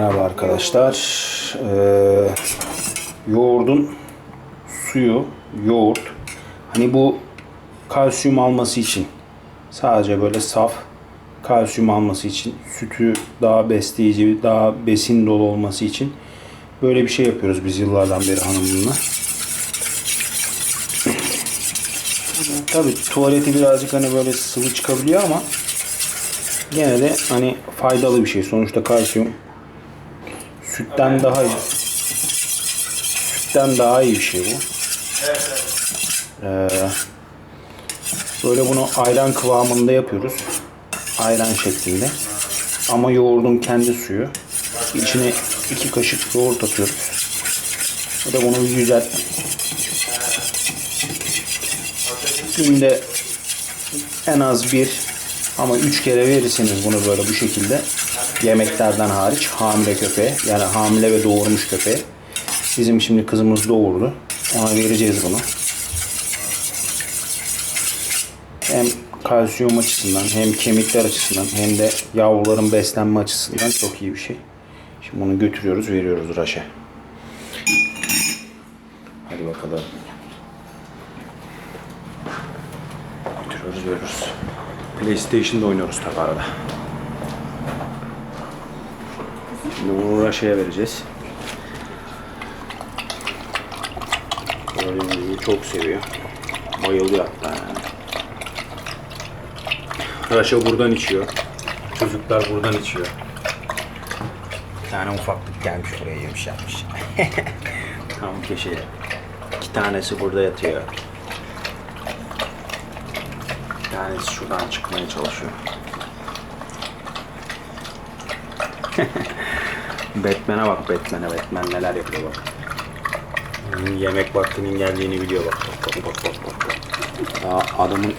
Merhaba arkadaşlar. Ee, yoğurdun suyu, yoğurt. Hani bu kalsiyum alması için sadece böyle saf kalsiyum alması için sütü daha besleyici, daha besin dolu olması için böyle bir şey yapıyoruz biz yıllardan beri hanımımla. Tabii tuvaleti birazcık hani böyle sıvı çıkabiliyor ama gene de hani faydalı bir şey. Sonuçta kalsiyum sütten daha iyi. Sütten daha iyi bir şey bu. Ee, böyle bunu ayran kıvamında yapıyoruz. Ayran şeklinde. Ama yoğurdun kendi suyu. İçine iki kaşık yoğurt atıyoruz. Bu da bunu güzel günde en az bir ama üç kere verirseniz bunu böyle bu şekilde yemeklerden hariç hamile köpeğe yani hamile ve doğurmuş köpeğe bizim şimdi kızımız doğurdu ona vereceğiz bunu hem kalsiyum açısından hem kemikler açısından hem de yavruların beslenme açısından çok iyi bir şey. Şimdi bunu götürüyoruz veriyoruz Raş'a. Hadi bakalım. Götürüyoruz veriyoruz. PlayStation'da oynuyoruz tabi arada. Şimdi bunu Raşa'ya vereceğiz. Gibi çok seviyor. Bayılıyor hatta yani. Raşa buradan içiyor. Çocuklar buradan içiyor. Bir tane ufaklık gelmiş buraya yemiş yapmış. Tam köşeye. İki tanesi burada yatıyor. Tanesi şuradan çıkmaya çalışıyor. Batman'e bak Batman'e. Batman neler yapıyor bak. Hmm, Yemek vaktinin geldiğini biliyor bak. Bak bak bak bak. bak. Daha adamın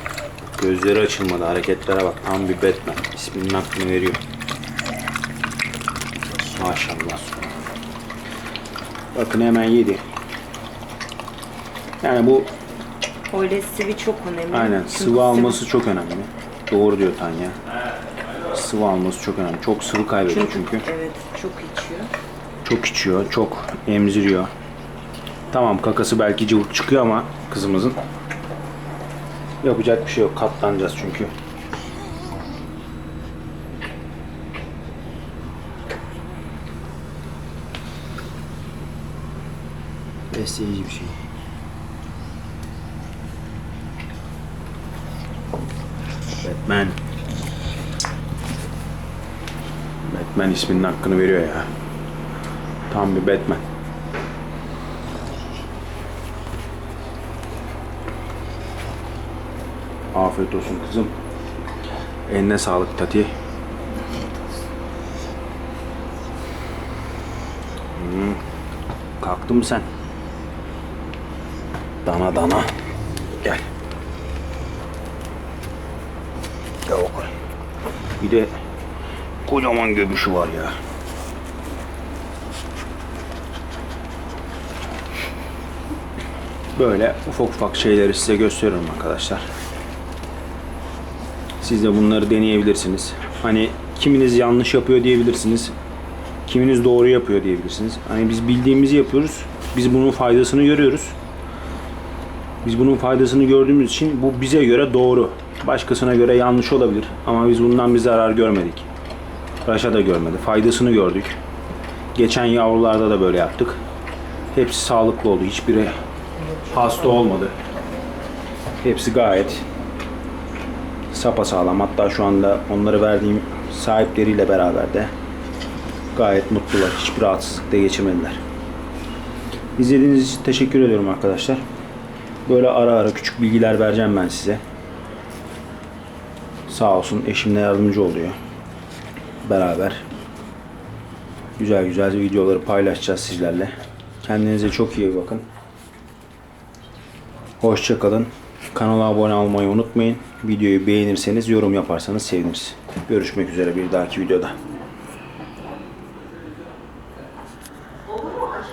gözleri açılmadı. Hareketlere bak. Tam bir Batman. İsminin hakkını veriyor. Maşallah. Bakın hemen yedi. Yani bu Öyle sıvı çok önemli. aynen Çünkü sıvı alması çok önemli. Doğru diyor Tanya. Sıvı alması çok önemli. Çok sıvı kaybediyor çünkü. Evet çok içiyor. Çok içiyor, çok emziriyor. Tamam kakası belki cıvık çıkıyor ama kızımızın yapacak bir şey yok. Katlanacağız çünkü. Besleyici bir şey. Batman. Batman isminin hakkını veriyor ya. Tam bir Batman. Afiyet olsun kızım. Eline sağlık Tati. Hmm. Kalktın mı sen? Dana dana. Gel. Gel bakalım. Bir de kocaman göbüşü var ya. Böyle ufak ufak şeyleri size gösteriyorum arkadaşlar. Siz de bunları deneyebilirsiniz. Hani kiminiz yanlış yapıyor diyebilirsiniz. Kiminiz doğru yapıyor diyebilirsiniz. Hani biz bildiğimizi yapıyoruz. Biz bunun faydasını görüyoruz. Biz bunun faydasını gördüğümüz için bu bize göre doğru. Başkasına göre yanlış olabilir. Ama biz bundan bir zarar görmedik. Raşa da görmedi. Faydasını gördük. Geçen yavrularda da böyle yaptık. Hepsi sağlıklı oldu. Hiçbiri hasta olmadı. Hepsi gayet sapasağlam. Hatta şu anda onları verdiğim sahipleriyle beraber de gayet mutlular. Hiçbir rahatsızlık da geçirmediler. İzlediğiniz için teşekkür ediyorum arkadaşlar. Böyle ara ara küçük bilgiler vereceğim ben size. Sağ olsun eşimle yardımcı oluyor. Beraber güzel güzel videoları paylaşacağız sizlerle. Kendinize çok iyi bakın. Hoşçakalın. Kanala abone olmayı unutmayın. Videoyu beğenirseniz yorum yaparsanız seviniriz. Görüşmek üzere bir dahaki videoda.